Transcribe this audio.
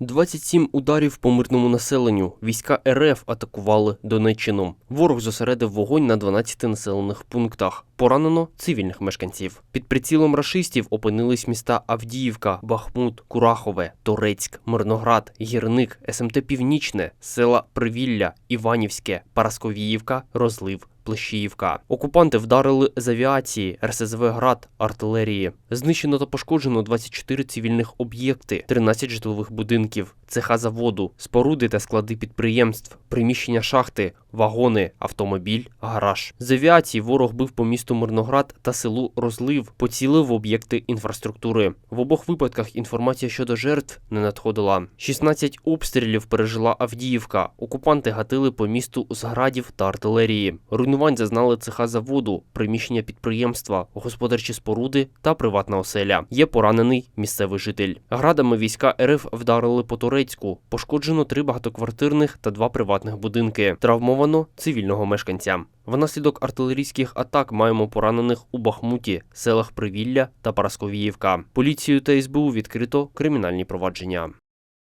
27 ударів по мирному населенню. Війська РФ атакували Донеччину. Ворог зосередив вогонь на 12 населених пунктах. Поранено цивільних мешканців. Під прицілом рашистів опинились міста Авдіївка, Бахмут, Курахове, Торецьк, Мирноград, Гірник, СМТ Північне, села Привілля, Іванівське, Парасковіївка, Розлив. Плещіївка. Окупанти вдарили з авіації, РСЗВ «Град», артилерії. Знищено та пошкоджено 24 цивільних об'єкти, 13 житлових будинків, цеха заводу, споруди та склади підприємств, приміщення шахти, вагони, автомобіль, гараж. З авіації ворог бив по місту Мирноград та селу Розлив, поцілив об'єкти інфраструктури. В обох випадках інформація щодо жертв не надходила. 16 обстрілів пережила Авдіївка. Окупанти гатили по місту з градів та артилерії. Руйнувань зазнали цеха заводу, приміщення підприємства, господарчі споруди та приватна оселя. Є поранений місцевий житель. Градами війська РФ вдарили по Турецьку. Пошкоджено три багатоквартирних та два приватних будинки. Травмовано цивільного мешканця. Внаслідок артилерійських атак маємо поранених у Бахмуті, селах Привілля та Парасковіївка. Поліцію та СБУ відкрито кримінальні провадження.